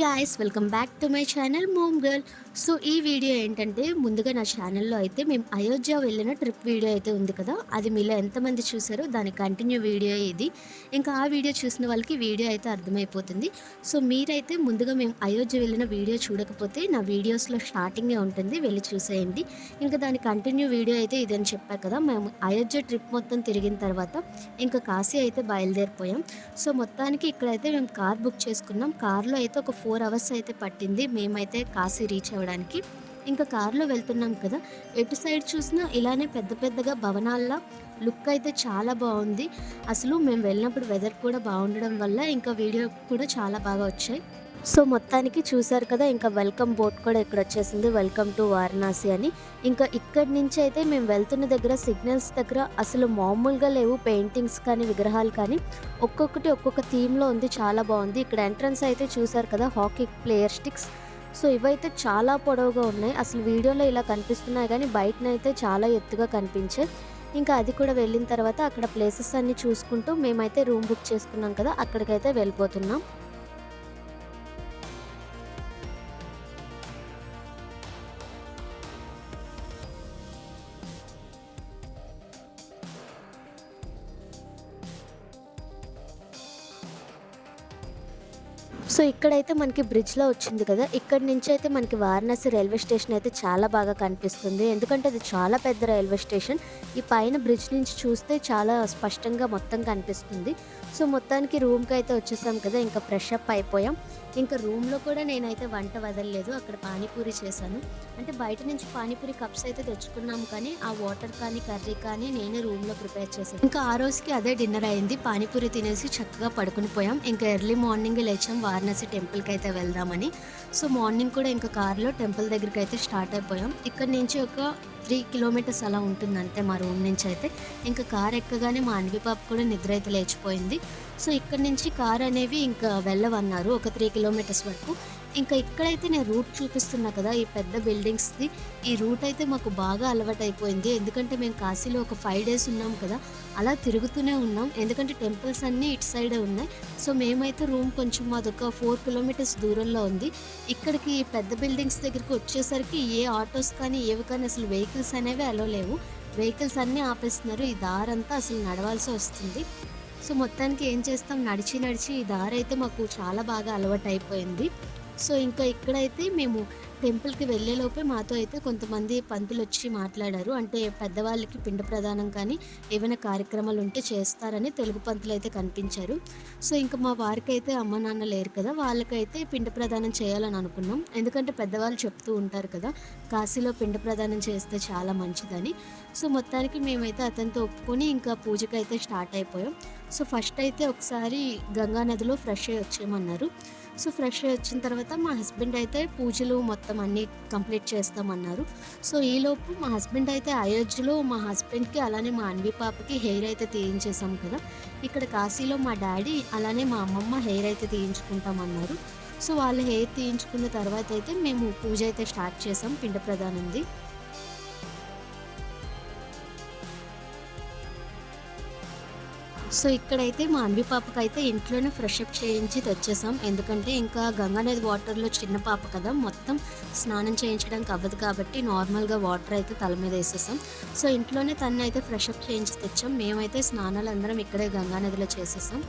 Guys welcome back to my channel mom girl so ఈ video ఏంటంటే ముందుగా నా ఛానల్లో అయితే మేము అయోధ్య వెళ్ళిన ట్రిప్ వీడియో అయితే ఉంది కదా అది మీలో ఎంతమంది చూసారో దాని కంటిన్యూ వీడియో ఇది. ఇంకా ఆ వీడియో చూసిన వాళ్ళకి వీడియో అయితే అర్థమైపోతుంది. సో మీరైతే ముందుగా మేము అయోధ్య వెళ్ళిన వీడియో చూడకపోతే నా వీడియోస్లో స్టార్టింగే ఉంటుంది వెళ్ళి చూసేయండి. ఇంకా దాని కంటిన్యూ వీడియో అయితే ఇదని చెప్పా కదా మేము అయోధ్య ట్రిప్ మొత్తం తిరిగిన తర్వాత ఇంకా కాశీ అయితే బయలుదేరిపోయాం. సో మొత్తానికి ఇక్కడైతే మేము కార్ బుక్ చేసుకున్నాం. కార్లో అయితే ఒక ఫోర్ అవర్స్ అయితే పట్టింది. మేమైతే కాశీ రీచ్ అవ్వడానికి. ఇంకా కారులో వెళ్తున్నాం కదా ఎటు సైడ్ చూసినా ఇలానే పెద్ద పెద్దగా భవనాల్లో లుక్ అయితే చాలా బాగుంది. అసలు మేము వెళ్ళినప్పుడు వెదర్ కూడా బాగుండడం వల్ల ఇంకా వీడియో కూడా చాలా బాగా వచ్చాయి. సో మొత్తానికి చూసారు కదా ఇంకా వెల్కమ్ బోట్ కూడా ఇక్కడ వచ్చేసింది. వెల్కమ్ టు వారణాసి అని. ఇంకా ఇక్కడి నుంచి అయితే మేము వెళ్తున్న దగ్గర సిగ్నల్స్ దగ్గర అసలు మామూలుగా లేవు పెయింటింగ్స్ కానీ విగ్రహాలు కానీ. ఒక్కొక్కటి ఒక్కొక్క థీమ్లో ఉంది చాలా బాగుంది. ఇక్కడ ఎంట్రన్స్ అయితే చూసారు కదా హాకీ ప్లేయర్ స్టిక్స్. సో ఇవైతే చాలా పొడవుగా ఉన్నాయి. అసలు వీడియోలో ఇలా కనిపిస్తున్నాయి కానీ బయటనైతే చాలా ఎత్తుగా కనిపించాయి. ఇంకా అది కూడా వెళ్ళిన తర్వాత అక్కడ ప్లేసెస్ అన్నీ చూసుకుంటూ మేమైతే రూమ్ బుక్ చేసుకున్నాం కదా అక్కడికైతే వెళ్ళిపోతున్నాం. సో ఇక్కడైతే మనకి బ్రిడ్జ్లో వచ్చింది కదా ఇక్కడ నుంచి అయితే మనకి వారణాసి రైల్వే స్టేషన్ అయితే చాలా బాగా కనిపిస్తుంది. ఎందుకంటే అది చాలా పెద్ద రైల్వే స్టేషన్. ఈ పైన బ్రిడ్జ్ నుంచి చూస్తే చాలా స్పష్టంగా మొత్తం కనిపిస్తుంది. సో మొత్తానికి రూమ్కి అయితే వచ్చేసాం కదా ఇంకా ఫ్రెష్ అప్ అయిపోయాం. ఇంకా రూమ్లో కూడా నేనైతే వంట వదలలేదు అక్కడ పానీపూరి చేశాను. అంటే బయట నుంచి పానీపూరి కప్స్ అయితే తెచ్చుకున్నాం కానీ ఆ వాటర్ కానీ కర్రీ కానీ నేనే రూమ్లో ప్రిపేర్ చేశాను. ఇంకా ఆ రోజుకి అదే డిన్నర్ అయింది. పానీపూరి తినేసి చక్కగా పడుకుని పోయాం. ఇంకా ఎర్లీ మార్నింగ్ లేచాం వారణాసి టెంపుల్కి అయితే వెళ్దామని. సో మార్నింగ్ కూడా ఇంకా కార్లో టెంపుల్ దగ్గరికి అయితే స్టార్ట్ అయిపోయాం. ఇక్కడ నుంచి ఒక త్రీ కిలోమీటర్స్ అలా ఉంటుంది అంతే మా రూమ్ నుంచి అయితే. ఇంకా కార్ ఎక్కగానే మా అన్వి పాప కూడా నిద్ర అయితే లేచిపోయింది. సో ఇక్కడ నుంచి కార్ అనేవి ఇంకా వెళ్ళవన్నారు ఒక త్రీ కిలోమీటర్స్ వరకు. ఇంకా ఇక్కడైతే నేను రూట్ చూపిస్తున్నా కదా ఈ పెద్ద బిల్డింగ్స్ది. ఈ రూట్ అయితే మాకు బాగా అలవాటైపోయింది. ఎందుకంటే మేము కాశీలో ఒక ఫైవ్ డేస్ ఉన్నాం కదా అలా తిరుగుతూనే ఉన్నాం. ఎందుకంటే టెంపుల్స్ అన్నీ ఇటు సైడే ఉన్నాయి. సో మేమైతే రూమ్ కొంచెం మాదొక ఫోర్ కిలోమీటర్స్ దూరంలో ఉంది. ఇక్కడికి ఈ పెద్ద బిల్డింగ్స్ దగ్గరికి వచ్చేసరికి ఏ ఆటోస్ కానీ ఏవి కానీ అసలు వెహికల్స్ అనేవి అలో లేవు. వెహికల్స్ అన్నీ ఆపేస్తున్నారు. ఈ దారంతా అసలు నడవాల్సి వస్తుంది. సో మొత్తానికి ఏం చేస్తాం? నడిచి నడిచి ఈ దారి అయితే మాకు చాలా బాగా అలవాటు అయిపోయింది సో ఇంకా ఇక్కడైతే మేము టెంపుల్కి వెళ్ళేలోపే మాతో అయితే కొంతమంది పంతులు వచ్చి మాట్లాడారు. అంటే పెద్దవాళ్ళకి పిండ ప్రదానం కానీ ఏమైనా కార్యక్రమాలు ఉంటే చేస్తారని తెలుగు పంతులు అయితే కనిపించారు. సో ఇంకా మా వారికి అయితే అమ్మ నాన్న లేరు కదా వాళ్ళకైతే పిండ ప్రదానం చేయాలని అనుకున్నాం. ఎందుకంటే పెద్దవాళ్ళు చెప్తూ ఉంటారు కదా కాశీలో పిండ ప్రదానం చేస్తే చాలా మంచిదని. సో మొత్తానికి మేమైతే అతనితో ఒప్పుకొని ఇంకా పూజకైతే స్టార్ట్ అయిపోయాం. సో ఫస్ట్ అయితే ఒకసారి గంగా నదిలో ఫ్రెష్ అయ్యి వచ్చేయమన్నారు. సో ఫ్రెష్ అయ్యి వచ్చిన తర్వాత మా హస్బెండ్ అయితే పూజలు మొత్తం అన్నీ కంప్లీట్ చేస్తామన్నారు. సో ఈలోపు మా హస్బెండ్ అయితే అయోధ్యలో మా హస్బెండ్కి అలానే మా అన్వి పాపకి హెయిర్ అయితే తీయించేసాం కదా. ఇక్కడ కాశీలో మా డాడీ అలానే మా అమ్మమ్మ హెయిర్ అయితే తీయించుకుంటామన్నారు. సో వాళ్ళ హెయిర్ తీయించుకున్న తర్వాత అయితే మేము పూజ అయితే స్టార్ట్ చేసాం పిండ ప్రధానంది. సో ఇక్కడైతే మా అన్వి పాపకి అయితే ఇంట్లోనే ఫ్రెష్ అప్ చేయించి తెచ్చేసాం. ఎందుకంటే ఇంకా గంగా నది వాటర్లో చిన్న పాప కదా మొత్తం స్నానం చేయించడానికి అవ్వదు కాబట్టి నార్మల్గా వాటర్ అయితే తల మీద వేసేసాం. సో ఇంట్లోనే తను అయితే ఫ్రెష్ అప్ చేయించి తెచ్చాం. మేమైతే స్నానాలు అందరం ఇక్కడే గంగా నదిలో చేసేసాం.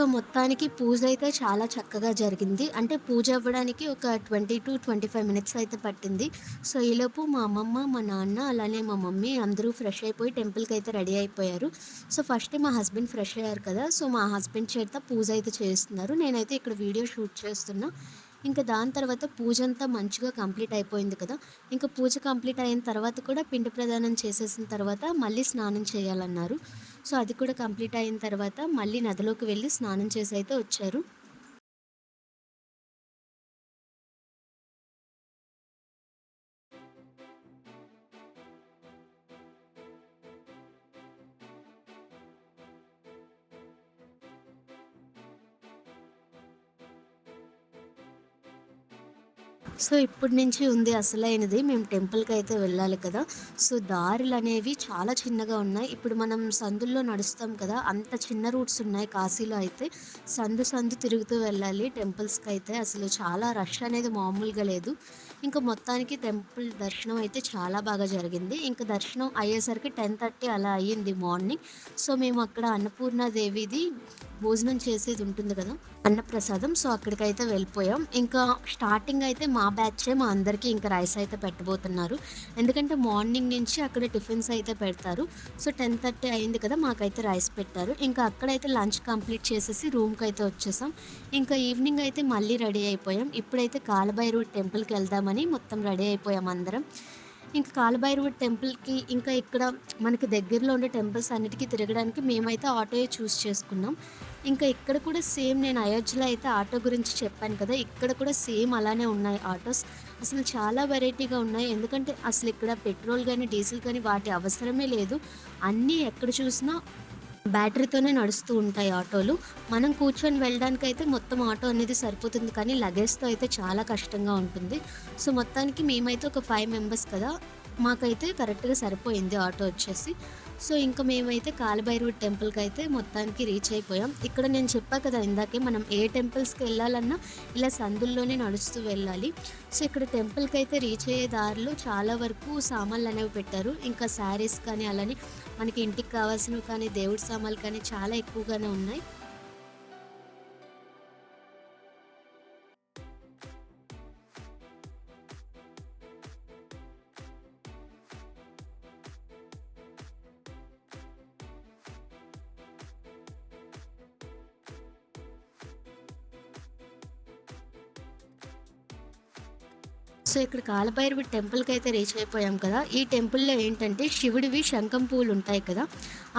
సో మొత్తానికి పూజ అయితే చాలా చక్కగా జరిగింది. అంటే పూజ అవ్వడానికి ఒక twenty to twenty five minutes అయితే పట్టింది. సో ఈలోపు మా అమ్మమ్మ మా నాన్న అలానే మా మమ్మీ అందరూ ఫ్రెష్ అయిపోయి టెంపుల్కి అయితే రెడీ అయిపోయారు. సో ఫస్ట్ మా హస్బెండ్ ఫ్రెష్ అయ్యారు కదా సో మా హస్బెండ్ చేత పూజ అయితే చేస్తున్నారు. నేనైతే ఇక్కడ వీడియో షూట్ చేస్తున్నా. ఇంకా దాని తర్వాత పూజ అంతా మంచిగా కంప్లీట్ అయిపోయింది కదా. ఇంకా పూజ కంప్లీట్ అయిన తర్వాత కూడా పిండి ప్రదానం చేసేసిన తర్వాత మళ్ళీ స్నానం చేయాలన్నారు. సో అది కూడా కంప్లీట్ అయిన తర్వాత మళ్ళీ నదిలోకి వెళ్ళి స్నానం చేసి అయితే వచ్చారు. సో ఇప్పటి నుంచి ఉంది అసలైనది. మేము టెంపుల్కి అయితే వెళ్ళాలి కదా. సో దారులు అనేవి చాలా చిన్నగా ఉన్నాయి. ఇప్పుడు మనం సందుల్లో నడుస్తాం కదా. అంత చిన్న రూట్స్ ఉన్నాయి కాశీలో అయితే. సందు సందు తిరుగుతూ వెళ్ళాలి టెంపుల్స్కి అయితే. అసలు చాలా రష్ అనేది మామూలుగా లేదు. ఇంకా మొత్తానికి టెంపుల్ దర్శనం అయితే చాలా బాగా జరిగింది. ఇంకా దర్శనం అయ్యేసరికి టెన్ థర్టీ అలా అయ్యింది మార్నింగ్. సో మేము అక్కడ అన్నపూర్ణాదేవిది భోజనం చేసేది ఉంటుంది కదా అన్నప్రసాదం. సో అక్కడికైతే వెళ్ళిపోయాం. ఇంకా స్టార్టింగ్ అయితే మా బ్యాచే మా అందరికీ ఇంకా రైస్ అయితే పెట్టబోతున్నారు. ఎందుకంటే మార్నింగ్ నుంచి అక్కడ టిఫిన్స్ అయితే పెడతారు. సో టెన్ థర్టీ అయింది కదా మాకైతే రైస్ పెట్టారు. ఇంకా అక్కడైతే లంచ్ కంప్లీట్ చేసేసి రూమ్కి అయితే వచ్చేసాం. ఇంకా ఈవినింగ్ అయితే మళ్ళీ రెడీ అయిపోయాం. ఇప్పుడైతే కాలభైరు టెంపుల్కి వెళ్దాం చేద్దామని మొత్తం రెడీ అయిపోయాం అందరం. ఇంకా కాలభైరవ టెంపుల్కి ఇంకా ఇక్కడ మనకి దగ్గరలో ఉండే టెంపుల్స్ అన్నిటికీ తిరగడానికి మేమైతే ఆటోయే చూస్ చేసుకున్నాం. ఇంకా ఇక్కడ కూడా సేమ్ నేను అయోధ్యలో అయితే ఆటో గురించి చెప్పాను కదా ఇక్కడ కూడా సేమ్ అలానే ఉన్నాయి ఆటోస్. అసలు చాలా వెరైటీగా ఉన్నాయి. ఎందుకంటే అసలు ఇక్కడ పెట్రోల్ కానీ డీజిల్ కానీ వాటి అవసరమే లేదు. అన్నీ ఎక్కడ చూసినా బ్యాటరీతోనే నడుస్తూ ఉంటాయి ఆటోలు. మనం కూర్చొని వెళ్ళడానికి అయితే మొత్తం ఆటో అనేది సరిపోతుంది కానీ లగేజ్తో అయితే చాలా కష్టంగా ఉంటుంది. సో మొత్తానికి మేమైతే ఒక ఫైవ్ మెంబర్స్ కదా మాకైతే కరెక్ట్గా సరిపోయింది ఆటో వచ్చేసి. సో ఇంకా మేమైతే కాలభైరవ టెంపుల్కి అయితే మొత్తానికి రీచ్ అయిపోయాం. ఇక్కడ నేను చెప్పా కదా ఇందాకే మనం ఏ టెంపుల్స్కి వెళ్ళాలన్నా ఇలా సందుల్లోనే నడుస్తూ వెళ్ళాలి. సో ఇక్కడ టెంపుల్కి అయితే రీచ్ అయ్యే దారిలో చాలా వరకు సామాన్లు అనేవి పెట్టారు. ఇంకా శారీస్ కానీ అలానే మనకి ఇంటికి కావాల్సినవి కానీ దేవుడి సామాన్లు కానీ చాలా ఎక్కువగానే ఉన్నాయి. సో ఇక్కడ కాలభైరవి టెంపుల్కి అయితే రీచ్ అయిపోయాం కదా. ఈ టెంపుల్లో ఏంటంటే శివుడివి శంఖం పువ్వులు ఉంటాయి కదా.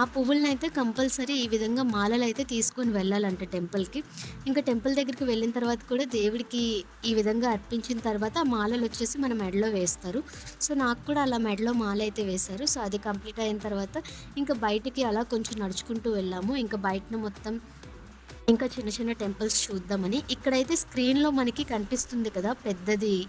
ఆ పువ్వులను అయితే కంపల్సరీ ఈ విధంగా మాలలు అయితే తీసుకొని వెళ్ళాలంట టెంపుల్కి. ఇంకా టెంపుల్ దగ్గరికి వెళ్ళిన తర్వాత కూడా దేవుడికి ఈ విధంగా అర్పించిన తర్వాత ఆ మాలలు వచ్చేసి మన మెడలో వేస్తారు. సో నాకు కూడా అలా మెడలో మాల అయితే వేశారు. సో అది కంప్లీట్ అయిన తర్వాత ఇంకా బయటికి అలా కొంచెం నడుచుకుంటూ వెళ్ళాము. ఇంకా బయటను మొత్తం ఇంకా చిన్న చిన్న టెంపుల్స్ చూద్దామని. ఇక్కడైతే స్క్రీన్లో మనకి కనిపిస్తుంది కదా పెద్దది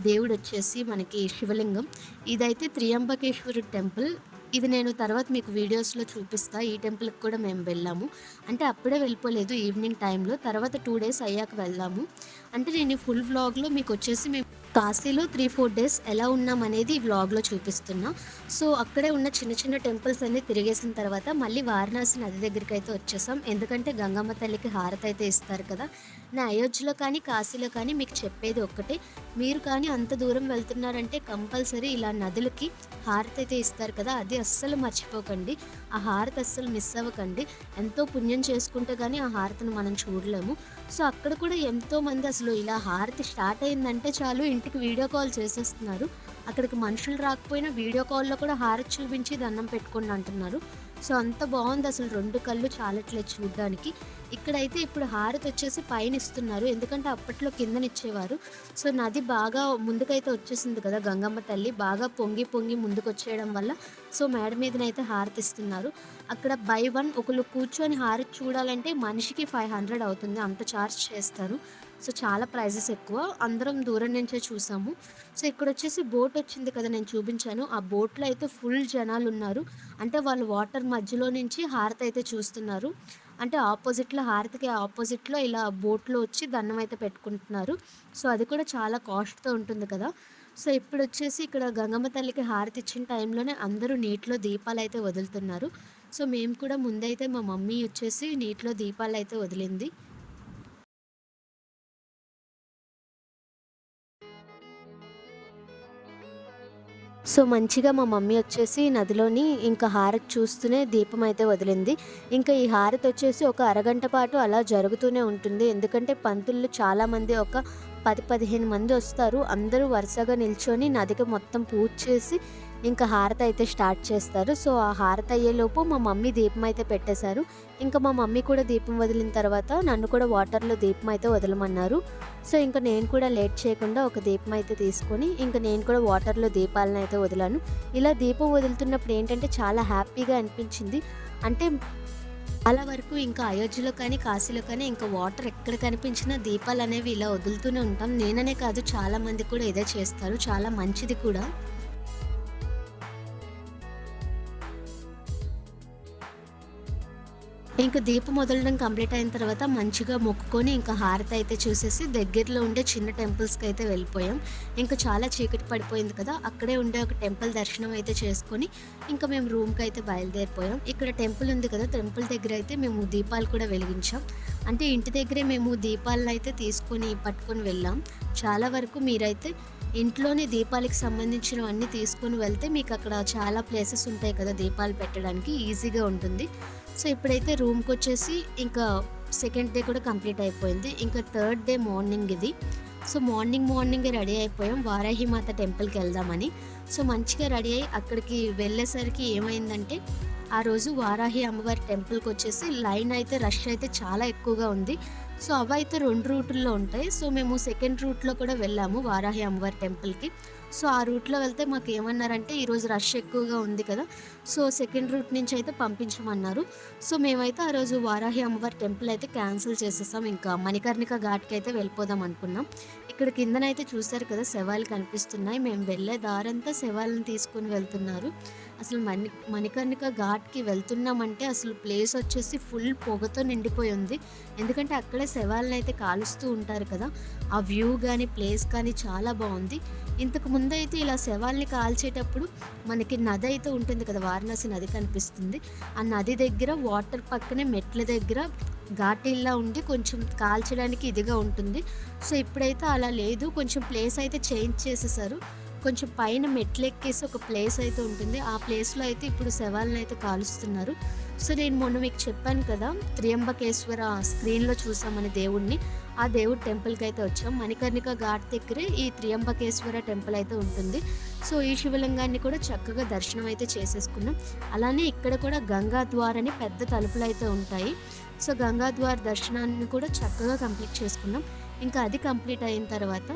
దేవుడు వచ్చేసి మనకి శివలింగం. ఇదైతే త్రియంబకేశ్వరుడు టెంపుల్. ఇది నేను తర్వాత మీకు వీడియోస్లో చూపిస్తా. ఈ టెంపుల్కి కూడా మేము వెళ్ళాము. అంటే అప్పుడే వెళ్ళిపోలేదు ఈవినింగ్ టైంలో. తర్వాత టూ డేస్ అయ్యాక వెళ్ళాము. అంటే నేను ఫుల్ వ్లాగ్లో మీకు వచ్చేసి మేము కాశీలో త్రీ ఫోర్ డేస్ ఎలా ఉన్నాం అనేది ఈ వ్లాగ్లో చూపిస్తున్నా. సో అక్కడే ఉన్న చిన్న చిన్న టెంపుల్స్ అన్ని తిరిగేసిన తర్వాత మళ్ళీ వారణాసి నది దగ్గరికి అయితే వచ్చేసాం. ఎందుకంటే గంగమ్మ తల్లికి హారతి అయితే ఇస్తారు కదా. నా అయోధ్యలో కానీ కాశీలో కానీ మీకు చెప్పేది ఒక్కటే. మీరు కానీ అంత దూరం వెళ్తున్నారంటే కంపల్సరీ ఇలా నదులకి హారతి అయితే ఇస్తారు కదా. అది అస్సలు మర్చిపోకండి. ఆ హారతి అస్సలు మిస్ అవ్వకండి. ఎంతో పుణ్యం చేసుకుంటే కానీ ఆ హారతిని మనం చూడలేము. సో అక్కడ కూడా ఎంతో మంది అసలు ఇలా హారతి స్టార్ట్ అయిందంటే చాలు ఇంటికి వీడియో కాల్ చేసేస్తున్నారు. అక్కడికి మనుషులు రాకపోయినా వీడియో కాల్లో కూడా హారతి చూపించి దండం పెట్టుకోండి అంటున్నారు. సో అంత బాగుంది అసలు రెండు కళ్ళు చాలట్లేదు చూడడానికి. ఇక్కడైతే ఇప్పుడు హారతి వచ్చేసి పైన ఇస్తున్నారు ఎందుకంటే అప్పట్లో కిందనిచ్చేవారు. సో నది బాగా ముందుకైతే వచ్చేసింది కదా గంగమ్మ తల్లి. బాగా పొంగి పొంగి ముందుకు వచ్చేయడం వల్ల సో మేడ మీదనైతే హారతి ఇస్తున్నారు అక్కడ బై వన్ ఒకళ్ళు కూర్చొని హారతి చూడాలంటే మనిషికి ఫైవ్ హండ్రెడ్ అవుతుంది. అంత ఛార్జ్ చేస్తారు. సో చాలా ప్రైజెస్ ఎక్కువ. అందరం దూరం నుంచే చూసాము. సో ఇక్కడ వచ్చేసి బోట్ వచ్చింది కదా నేను చూపించాను. ఆ బోట్లో అయితే ఫుల్ జనాలు ఉన్నారు అంటే వాళ్ళు వాటర్ మధ్యలో నుంచి హారతి అయితే చూస్తున్నారు. అంటే ఆపోజిట్లో హారతికి ఆపోజిట్లో ఇలా బోట్లో వచ్చి దండం అయితే పెట్టుకుంటున్నారు. సో అది కూడా చాలా కాస్ట్తో ఉంటుంది కదా. సో ఇప్పుడు వచ్చేసి ఇక్కడ గంగమ్మ తల్లికి హారతి ఇచ్చిన టైంలోనే అందరూ నీటిలో దీపాలు అయితే వదులుతున్నారు. సో మేము కూడా ముందైతే మా మమ్మీ వచ్చేసి నీటిలో దీపాలు అయితే వదిలింది. సో మంచిగా మా మమ్మీ వచ్చేసి నదిలోని ఇంకా హారతి చూస్తూనే దీపం అయితే వదిలింది. ఇంకా ఈ హారతి వచ్చేసి ఒక అరగంట పాటు అలా జరుగుతూనే ఉంటుంది. ఎందుకంటే పంతులు చాలామంది ఒక పది పదిహేను మంది వస్తారు. అందరూ వరుసగా నిల్చొని నదికి మొత్తం పూజ చేసి ఇంకా హారతి అయితే స్టార్ట్ చేస్తారు. సో ఆ హారతి అయ్యేలోపు మా మమ్మీ దీపం అయితే పెట్టేశారు. ఇంకా మా మమ్మీ కూడా దీపం వదిలిన తర్వాత నన్ను కూడా వాటర్లో దీపం అయితే వదలమన్నారు. సో ఇంకా నేను కూడా లేట్ చేయకుండా ఒక దీపం అయితే తీసుకొని ఇంకా నేను కూడా వాటర్లో దీపాలను అయితే వదిలాను. ఇలా దీపం వదులుతున్నప్పుడు ఏంటంటే చాలా హ్యాపీగా అనిపించింది. అంటే చాలా వరకు ఇంకా అయోధ్యలో కానీ కాశీలో కానీ ఇంకా వాటర్ ఎక్కడ కనిపించినా దీపాలు అనేవి ఇలా వదులుతూనే ఉంటాం. నేననే కాదు చాలా మంది కూడా ఇదే చేస్తారు. చాలా మంచిది కూడా. ఇంకా దీపం వదలడం కంప్లీట్ అయిన తర్వాత మంచిగా మొక్కుకొని ఇంకా హారతి అయితే చూసేసి దగ్గరలో ఉండే చిన్న టెంపుల్స్కి అయితే వెళ్ళిపోయాం. ఇంకా చాలా చీకటి పడిపోయింది కదా అక్కడే ఉండే ఒక టెంపుల్ దర్శనం అయితే చేసుకొని ఇంకా మేము రూమ్కి అయితే బయలుదేరిపోయాం. ఇక్కడ టెంపుల్ ఉంది కదా టెంపుల్ దగ్గర అయితే మేము దీపాలు కూడా వెలిగించాం. అంటే ఇంటి దగ్గరే మేము దీపాలను అయితే తీసుకొని పట్టుకొని వెళ్ళాం. చాలా వరకు మీరైతే ఇంట్లోనే దీపాలకి సంబంధించినవన్నీ తీసుకొని వెళ్తే మీకు అక్కడ చాలా ప్లేసెస్ ఉంటాయి కదా దీపాలు పెట్టడానికి ఈజీగా ఉంటుంది. సో ఇప్పుడైతే రూమ్కి వచ్చేసి ఇంకా సెకండ్ డే కూడా కంప్లీట్ అయిపోయింది. ఇంకా థర్డ్ డే మార్నింగ్ ఇది. సో మార్నింగ్ మార్నింగ్ రెడీ అయిపోయాం. వారాహి మాత టెంపుల్కి వెళ్దామని. సో మంచిగా రెడీ అయ్యి అక్కడికి వెళ్ళేసరికి ఏమైందంటే ఆ రోజు వారాహి అమ్మవారి టెంపుల్కి వచ్చేసి లైన్ అయితే రష్ అయితే చాలా ఎక్కువగా ఉంది. సో అవి అయితే రెండు రూటుల్లో ఉంటాయి. సో మేము సెకండ్ రూట్లో కూడా వెళ్ళాము వారాహి అమ్మవారి టెంపుల్కి. సో ఆ రూట్లో వెళ్తే మాకు ఏమన్నారంటే ఈరోజు రష్ ఎక్కువగా ఉంది కదా సో సెకండ్ రూట్ నుంచి అయితే పంపించమన్నారు. సో మేమైతే ఆ రోజు వారాహి అమ్మవారి టెంపుల్ అయితే క్యాన్సిల్ చేసేసాం. ఇంకా మణికర్ణిక ఘాట్కి అయితే వెళ్ళిపోదాం అనుకున్నాం. ఇక్కడ కిందనైతే చూశారు కదా శవాలు కనిపిస్తున్నాయి. మేము వెళ్ళే దారంతా శవాలను తీసుకుని వెళ్తున్నారు. అసలు మణి మణికర్ణిక ఘాట్కి వెళ్తున్నామంటే అసలు ప్లేస్ వచ్చేసి ఫుల్ పొగతో నిండిపోయి ఉంది. ఎందుకంటే అక్కడే శవాలను అయితే కాలుస్తూ ఉంటారు కదా ఆ వ్యూ కానీ ప్లేస్ కానీ చాలా బాగుంది. ఇంతకు ముందు అయితే ఇలా శవాల్ని కాల్చేటప్పుడు మనకి నది అయితే ఉంటుంది కదా వారణాసి నది కనిపిస్తుంది. ఆ నది దగ్గర వాటర్ పక్కనే మెట్ల దగ్గర ఘాటీల్లా ఉండి కొంచెం కాల్చడానికి ఇదిగా ఉంటుంది. సో ఇప్పుడైతే అలా లేదు. కొంచెం ప్లేస్ అయితే చేంజ్ చేసేసారు. కొంచెం పైన మెట్లెక్కేసి ఒక ప్లేస్ అయితే ఉంటుంది. ఆ ప్లేస్లో అయితే ఇప్పుడు శవాలను అయితే కాలుస్తున్నారు. సో నేను మొన్న మీకు చెప్పాను కదా త్రియంబకేశ్వర స్క్రీన్లో చూసామని దేవుణ్ణి. ఆ దేవుడి టెంపుల్కి అయితే వచ్చాం. మణికర్ణిక ఘాట్ దగ్గరే ఈ త్రియంబకేశ్వర టెంపుల్ అయితే ఉంటుంది. సో ఈ శివలింగాన్ని కూడా చక్కగా దర్శనం అయితే చేసేసుకున్నాం. అలానే ఇక్కడ కూడా గంగా ద్వార్ అని పెద్ద తలుపులు అయితే ఉంటాయి. సో గంగా ద్వార్ దర్శనాన్ని కూడా చక్కగా కంప్లీట్ చేసుకున్నాం. ఇంకా అది కంప్లీట్ అయిన తర్వాత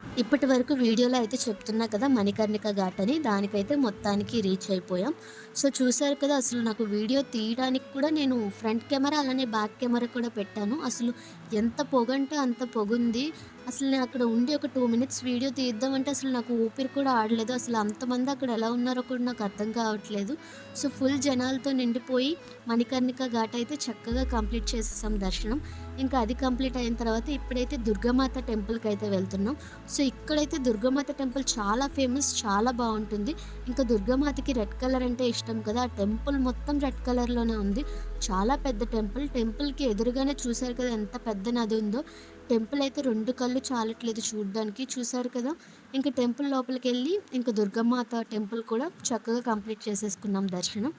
ఇప్పటి వరకు వీడియోలో అయితే చెప్తున్నా కదా మణికర్ణిక ఘాట్ అని దానికైతే మొత్తానికి రీచ్ అయిపోయాం. సో చూసారు కదా అసలు నాకు వీడియో తీయడానికి కూడా నేను ఫ్రంట్ కెమెరా అలానే బ్యాక్ కెమెరా కూడా పెట్టాను. అసలు ఎంత పొగంటే అంత పొగుంది. అసలు నేను అక్కడ ఉండి ఒక టూ మినిట్స్ వీడియో తీద్దామంటే అసలు నాకు ఊపిరి కూడా ఆడలేదు. అసలు అంతమంది అక్కడ ఎలా ఉన్నారో కూడా నాకు అర్థం కావట్లేదు. సో ఫుల్ జనాలతో నిండిపోయి మణికర్ణిక ఘాట్ అయితే చక్కగా కంప్లీట్ చేసేసాం దర్శనం. ఇంకా అది కంప్లీట్ అయిన తర్వాత ఇప్పుడైతే దుర్గమాత టెంపుల్కి అయితే వెళ్తున్నాం. సో ఇక్కడైతే దుర్గామాత టెంపుల్ చాలా ఫేమస్ చాలా బాగుంటుంది. ఇంకా దుర్గమాతకి రెడ్ కలర్ అంటే ఇష్టం కదా ఆ టెంపుల్ మొత్తం రెడ్ కలర్లోనే ఉంది. చాలా పెద్ద టెంపుల్. టెంపుల్కి ఎదురుగానే చూశారు కదా ఎంత పెద్ద నది ఉందో. టెంపుల్ అయితే రెండు కళ్ళు చాలట్లేదు చూడడానికి. చూసారు కదా? ఇంకా టెంపుల్ లోపలికి వెళ్ళి ఇంకా దుర్గమాత టెంపుల్ కూడా చక్కగా కంప్లీట్ చేసేసుకున్నాం దర్శనం.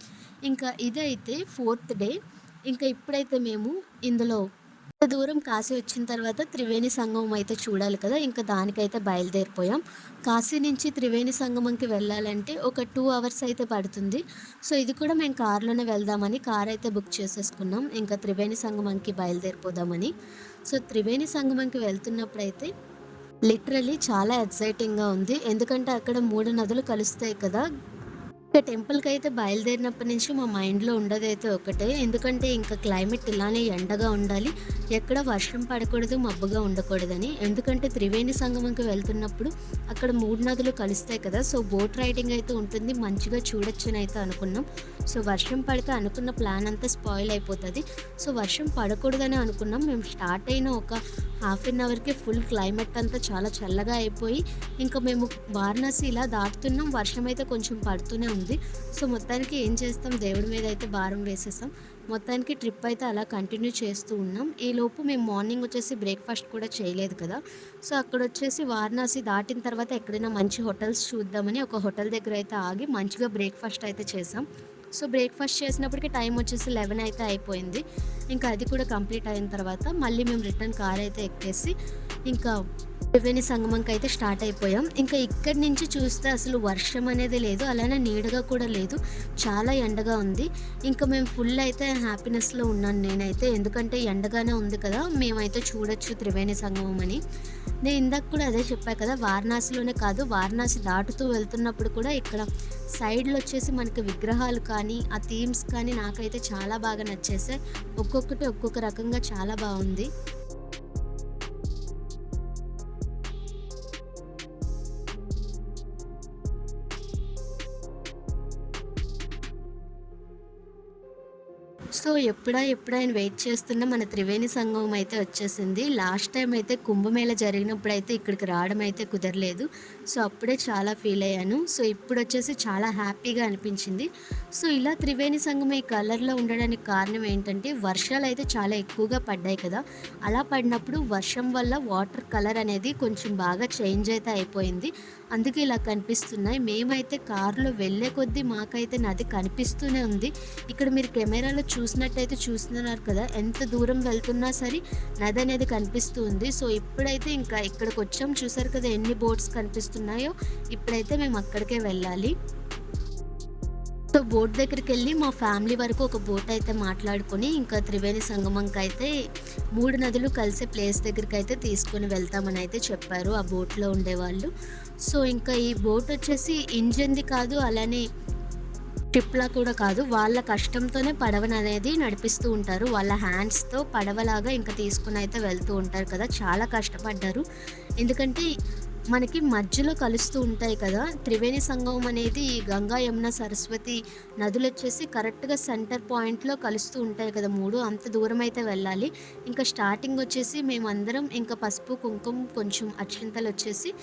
ఇంకా ఇదైతే ఫోర్త్ డే. ఇంకా ఇప్పుడైతే మేము ఇందులో దూరం కాశీ వచ్చిన తర్వాత త్రివేణి సంగమం అయితే చూడాలి కదా. ఇంకా దానికైతే బయలుదేరిపోయాం. కాశీ నుంచి త్రివేణి సంగమంకి వెళ్ళాలంటే ఒక టూ అవర్స్ అయితే పడుతుంది. సో ఇది కూడా మేము కార్లోనే వెళ్దామని కార్ అయితే బుక్ చేసేసుకున్నాం. ఇంకా త్రివేణి సంగమంకి బయలుదేరిపోదామని. సో త్రివేణి సంగమంకి వెళ్తున్నప్పుడైతే లిటరలీ చాలా ఎక్సైటింగ్గా ఉంది. ఎందుకంటే అక్కడ మూడు నదులు కలుస్తాయి కదా. ఇంకా టెంపుల్కి అయితే బయలుదేరినప్పటి నుంచి మా మైండ్లో ఉండదైతే ఒకటే. ఎందుకంటే ఇంకా క్లైమేట్ ఇలానే ఎండగా ఉండాలి. ఎక్కడ వర్షం పడకూడదు మబ్బుగా ఉండకూడదని. ఎందుకంటే త్రివేణి సంగమంకి వెళ్తున్నప్పుడు అక్కడ మూడు నదులు కలుస్తాయి కదా సో బోట్ రైడింగ్ అయితే ఉంటుంది. మంచిగా చూడొచ్చని అయితే అనుకున్నాం. సో వర్షం పడితే అనుకున్న ప్లాన్ అంతా స్పాయిల్ అయిపోతుంది. సో వర్షం పడకూడదని అనుకున్నాం. మేము స్టార్ట్ అయిన ఒక హాఫ్ అన్ అవర్కి ఫుల్ క్లైమేట్ అంతా చాలా చల్లగా అయిపోయి ఇంకా మేము వారణాసి ఇలా దాటుతున్నాం. వర్షం అయితే కొంచెం పడుతూనే ఉంది సో మొత్తానికి ఏం చేస్తాం? దేవుడి మీద అయితే భారం వేసేసాం మొత్తానికి ట్రిప్ అయితే అలా కంటిన్యూ చేస్తూ ఉన్నాం. ఈ లోపు మేము మార్నింగ్ వచ్చేసి బ్రేక్ఫాస్ట్ కూడా చేయలేదు కదా. సో అక్కడ వచ్చేసి వారణాసి దాటిన తర్వాత ఎక్కడైనా మంచి హోటల్స్ చూద్దామని ఒక హోటల్ దగ్గర అయితే ఆగి మంచిగా బ్రేక్ఫాస్ట్ అయితే చేసాం. సో బ్రేక్ఫాస్ట్ చేసినప్పటికి టైం వచ్చేసి లెవెన్ అయితే అయిపోయింది. ఇంకా అది కూడా కంప్లీట్ అయిన తర్వాత మళ్ళీ మేము రిటర్న్ కార్ అయితే ఎక్కేసి ఇంకా త్రివేణి సంగమంకి అయితే స్టార్ట్ అయిపోయాం. ఇంకా ఇక్కడి నుంచి చూస్తే అసలు వర్షం అనేది లేదు. అలానే నీడగా కూడా లేదు. చాలా ఎండగా ఉంది. ఇంకా మేము ఫుల్ అయితే హ్యాపీనెస్లో ఉన్నాను నేనైతే. ఎందుకంటే ఎండగానే ఉంది కదా. మేమైతే చూడొచ్చు త్రివేణి సంగమం అని. నేను ఇందాక కూడా అదే చెప్పా కదా వారణాసిలోనే కాదు వారణాసి దాటుతూ వెళ్తున్నప్పుడు కూడా ఇక్కడ సైడ్లో వచ్చేసి మనకి విగ్రహాలు కానీ కానీ ఆ థీమ్స్ కానీ నాకైతే చాలా బాగా నచ్చేసాయి. ఒక్కొక్కటి ఒక్కొక్క రకంగా చాలా బాగుంది. సో ఎప్పుడా ఎప్పుడా ఆయన వెయిట్ చేస్తున్న మన త్రివేణి సంగమం అయితే వచ్చేసింది. లాస్ట్ టైం అయితే కుంభమేళ జరిగినప్పుడు అయితే ఇక్కడికి రావడం అయితే కుదరలేదు. సో అప్పుడే చాలా ఫీల్ అయ్యాను. సో ఇప్పుడు వచ్చేసి చాలా హ్యాపీగా అనిపించింది. సో ఇలా త్రివేణి సంఘం ఈ కలర్లో ఉండడానికి కారణం ఏంటంటే వర్షాలు అయితే చాలా ఎక్కువగా పడ్డాయి కదా. అలా పడినప్పుడు వర్షం వల్ల వాటర్ కలర్ అనేది కొంచెం బాగా చేంజ్ అయితే అయిపోయింది. అందుకే ఇలా కనిపిస్తున్నాయి. మేమైతే కారులో వెళ్ళే కొద్దీ మాకైతే నది కనిపిస్తూనే ఉంది. ఇక్కడ మీరు కెమెరాలో చూసినట్టయితే చూస్తున్నారు కదా ఎంత దూరం వెళ్తున్నా సరే నది అనేది కనిపిస్తుంది సో ఇప్పుడైతే ఇంకా ఇక్కడికి వచ్చాం చూసారు కదా ఎన్ని బోట్స్ కనిపిస్తున్నాయి. ఇప్పుడైతే మేము అక్కడికే వెళ్ళాలి. సో బోట్ దగ్గరికి వెళ్ళి మా ఫ్యామిలీ వరకు ఒక బోట్ అయితే మాట్లాడుకొని ఇంకా త్రివేణి సంగమంకి అయితే మూడు నదులు కలిసే ప్లేస్ దగ్గరికి అయితే తీసుకొని వెళ్తామని అయితే చెప్పారు ఆ బోట్లో ఉండేవాళ్ళు. సో ఇంకా ఈ బోట్ వచ్చేసి ఇంజన్ది కాదు అలానే ట్రిప్లా కూడా కాదు వాళ్ళ కష్టంతోనే పడవను అనేది నడిపిస్తూ ఉంటారు. వాళ్ళ హ్యాండ్స్తో పడవలాగా ఇంకా తీసుకుని అయితే వెళ్తూ ఉంటారు కదా చాలా కష్టపడ్డారు. ఎందుకంటే మనకి మధ్యలో కలుస్తూ ఉంటాయి కదా. త్రివేణి సంగమం అనేది ఈ గంగా యమున సరస్వతి నదులు వచ్చేసి కరెక్ట్గా సెంటర్ పాయింట్లో కలుస్తూ ఉంటాయి కదా మూడు. అంత దూరం అయితే వెళ్ళాలి. ఇంకా స్టార్టింగ్ వచ్చేసి మేమందరం ఇంకా పసుపు కుంకుమ కొంచెం అక్షింతలు వచ్చేసి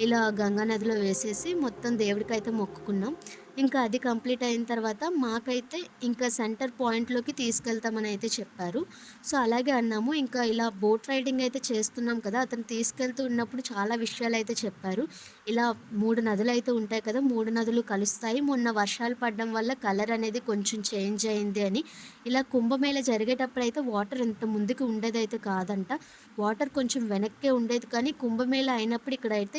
ఇలా గంగా నదిలో వేసేసి మొత్తం దేవుడికి అయితే మొక్కుకున్నాం. ఇంకా అది కంప్లీట్ అయిన తర్వాత మాకైతే ఇంకా సెంటర్ పాయింట్లోకి తీసుకెళ్తామని అయితే చెప్పారు. సో అలాగే అన్నాము. ఇంకా ఇలా బోట్ రైడింగ్ అయితే చేస్తున్నాం కదా అతను తీసుకెళ్తూ ఉన్నప్పుడు చాలా విషయాలు అయితే చెప్పారు. ఇలా మూడు నదులు అయితే ఉంటాయి కదా మూడు నదులు కలుస్తాయి. మొన్న వర్షాలు పడడం వల్ల కలర్ అనేది కొంచెం చేంజ్ అయింది అని. ఇలా కుంభమేళ జరిగేటప్పుడు అయితే వాటర్ ఇంత ముందుకు ఉండేదైతే కాదంట. వాటర్ కొంచెం వెనక్కే ఉండేది కానీ కుంభమేళ అయినప్పుడు ఇక్కడ అయితే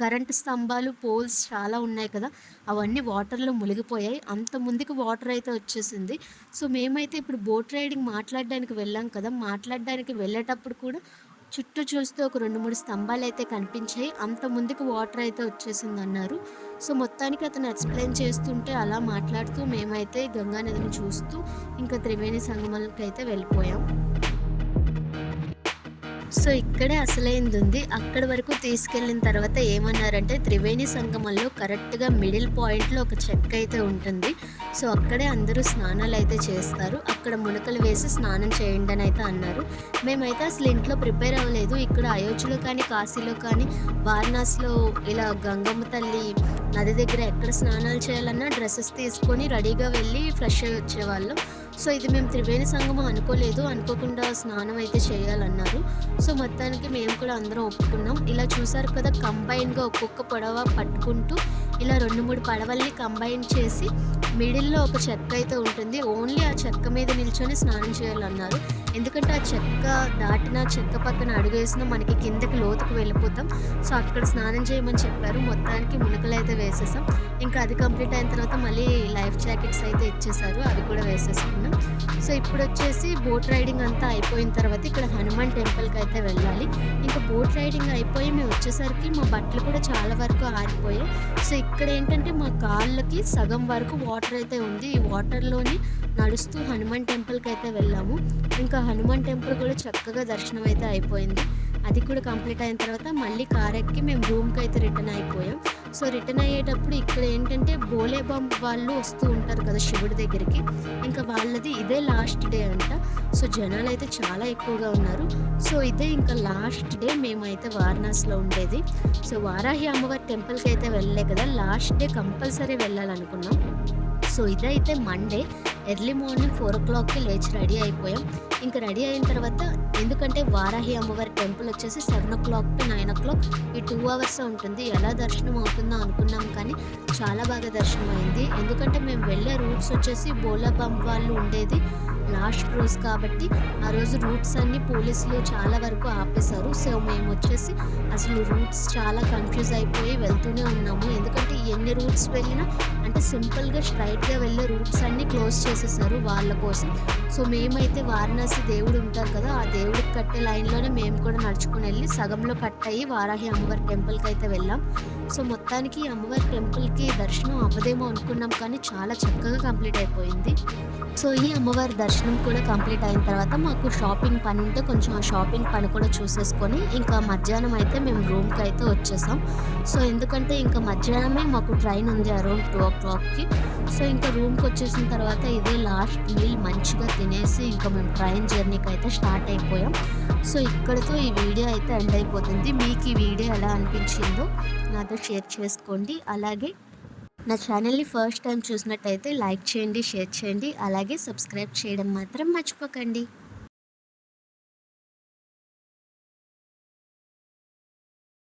కరెంట్ స్తంభాలు పోల్స్ చాలా ఉన్నాయి కదా. అవన్నీ వాటర్లో మునిగిపోయాయి. అంత ముందుకు వాటర్ అయితే వచ్చేసింది. సో మేమైతే ఇప్పుడు బోట్ రైడింగ్ మాట్లాడడానికి వెళ్ళాం కదా. మాట్లాడడానికి వెళ్ళేటప్పుడు కూడా చుట్టూ చూస్తే ఒక రెండు మూడు స్తంభాలు అయితే కనిపించాయి. అంత ముందుకు వాటర్ అయితే వచ్చేసింది అన్నారు. సో మొత్తానికి అతను ఎక్స్ప్లెయిన్ చేస్తుంటే అలా మాట్లాడుతూ మేమైతే గంగా నదిని చూస్తూ ఇంకా త్రివేణి సంగమాలకి అయితే వెళ్ళిపోయాం. సో ఇక్కడే అసలైంది ఉంది అక్కడ వరకు తీసుకెళ్ళిన తర్వాత ఏమన్నారంటే త్రివేణి సంగమంలో కరెక్ట్గా మిడిల్ పాయింట్లో ఒక చెక్క అయితే ఉంటుంది. సో అక్కడే అందరూ స్నానాలు అయితే చేస్తారు. అక్కడ మునకలు వేసి స్నానం చేయండి అని అయితే అన్నారు. మేమైతే అసలు ఇంట్లో ప్రిపేర్ అవ్వలేదు. ఇక్కడ అయోధ్యలో కానీ కాశీలో కానీ వారణాసిలో ఇలా గంగమ్మ తల్లి నది దగ్గర ఎక్కడ స్నానాలు చేయాలన్నా డ్రెస్సెస్ తీసుకొని రెడీగా వెళ్ళి ఫ్రెష్ అయ్యి వచ్చేవాళ్ళం సో ఇది మేము త్రివేణి సంగమం అనుకోలేదు. అనుకోకుండా స్నానం అయితే చేయాలన్నారు. సో మొత్తానికి మేము కూడా అందరం ఒప్పుకున్నాం. ఇలా చూసారు కదా కంబైన్గా ఒక్కొక్క పడవ పట్టుకుంటూ ఇలా రెండు మూడు పడవల్ని కంబైన్ చేసి మిడిల్లో ఒక చెక్క అయితే ఉంటుంది. ఓన్లీ ఆ చెక్క మీద నిల్చొని స్నానం చేయాలన్నారు. ఎందుకంటే ఆ చెక్క దాటిన చెక్క పక్కన అడుగేసిన మనకి కిందకి లోతుకు వెళ్ళిపోతాం. సో అక్కడ స్నానం చేయమని చెప్పారు. మొత్తానికి మునకలు అయితే వేసేసాం. ఇంకా అది కంప్లీట్ అయిన తర్వాత మళ్ళీ లైఫ్ జాకెట్స్ అయితే ఇచ్చేసారు అవి కూడా వేసేసుకున్నాం. సో ఇప్పుడు వచ్చేసి బోట్ రైడింగ్ అంతా అయిపోయిన తర్వాత ఇక్కడ హనుమాన్ టెంపుల్కి అయితే వెళ్ళాలి. ఇంకా బోట్ రైడింగ్ అయిపోయి మేము వచ్చేసరికి మా బట్టలు కూడా చాలా వరకు ఆరిపోయాయి. సో ఇక్కడ ఏంటంటే మా కాళ్ళకి సగం వరకు వాటర్ అయితే ఉంది. ఈ వాటర్లోని నడుస్తూ హనుమాన్ టెంపుల్కి అయితే వెళ్ళాము. ఇంకా హనుమాన్ టెంపుల్ కూడా చక్కగా దర్శనం అయితే అయిపోయింది. అది కూడా కంప్లీట్ అయిన తర్వాత మళ్ళీ కార్ ఎక్కి మేము రూమ్కి అయితే రిటర్న్ అయిపోయాం. సో రిటర్న్ అయ్యేటప్పుడు ఇక్కడ ఏంటంటే బోలేబాం వాళ్ళు వస్తూ ఉంటారు కదా శివుడి దగ్గరికి. ఇంకా వాళ్ళది ఇదే లాస్ట్ డే అంట. సో జనాలు అయితే చాలా ఎక్కువగా ఉన్నారు. సో ఇదే ఇంకా లాస్ట్ డే మేమైతే వారణాసిలో ఉండేది. సో వారాహి అమ్మవారి టెంపుల్కి అయితే వెళ్ళలే కదా. లాస్ట్ డే కంపల్సరీ వెళ్ళాలనుకున్నాం. సో ఇదైతే మండే ఎర్లీ మార్నింగ్ ఫోర్ ఓ క్లాక్కి లేచి రెడీ అయిపోయాం. ఇంకా రెడీ అయిన తర్వాత ఎందుకంటే వారాహి అమ్మవారి టెంపుల్ వచ్చేసి seven o'clock to nine o'clock ఈ టూ అవర్స్ ఉంటుంది. ఎలా దర్శనం అవుతుందో అనుకున్నాం కానీ చాలా బాగా దర్శనం అయింది. ఎందుకంటే మేము వెళ్ళే రూట్స్ వచ్చేసి బోలాబంప్ వాళ్ళు ఉండేది. లాస్ట్ రోజు కాబట్టి ఆ రోజు రూట్స్ అన్ని పోలీసులు చాలా వరకు ఆపేశారు. సో మేము వచ్చేసి అసలు రూట్స్ చాలా కన్ఫ్యూజ్ అయిపోయి వెళ్తూనే ఉన్నాము. ఎందుకంటే ఎన్ని రూట్స్ వెళ్ళినా అంటే సింపుల్గా స్ట్రైట్గా వెళ్ళే రూట్స్ అన్నీ క్లోజ్ చేసేసారు వాళ్ళ కోసం. సో మేమైతే వారణాసి దేవుడు ఉంటారు కదా ఆ దేవుడికి కట్టే లైన్లోనే మేము కూడా నడుచుకుని వెళ్ళి సగంలో కట్ అయ్యి వారాహి అమ్మవారి టెంపుల్కి అయితే వెళ్ళాం. సో మొత్తానికి అమ్మవారి టెంపుల్‌కి దర్శనం అవ్వదేమో అనుకున్నాం కానీ చాలా చక్కగా కంప్లీట్ అయిపోయింది. సో ఈ అమ్మవారి దర్శనం కూడా కంప్లీట్ అయిన తర్వాత మాకు షాపింగ్ పని ఉంటే కొంచెం ఆ షాపింగ్ పని కూడా చూసేసుకొని ఇంకా మధ్యాహ్నం అయితే మేము రూమ్కి అయితే వచ్చేసాం. సో ఎందుకంటే ఇంకా మధ్యాహ్నమే మాకు ట్రైన్ ఉంది అరౌండ్ 2:00కి. సో ఇంకా రూమ్కి వచ్చేసిన తర్వాత ఇదే లాస్ట్ మీల్ మంచిగా తినేసి ఇంకా మేము ట్రైన్ జర్నీకి అయితే స్టార్ట్ అయిపోయాం. సో ఇక్కడితో ఈ వీడియో అయితే ఎండ్ అయిపోతుంది. మీకు ఈ వీడియో ఎలా అనిపించిందో నాతో షేర్ చేసుకోండి. అలాగే నా ఛానల్‌ని ఫస్ట్ టైం చూసినట్టయితే లైక్ చేయండి, షేర్ చేయండి. అలాగే సబ్స్క్రైబ్ చేయడం మాత్రం మర్చిపోకండి.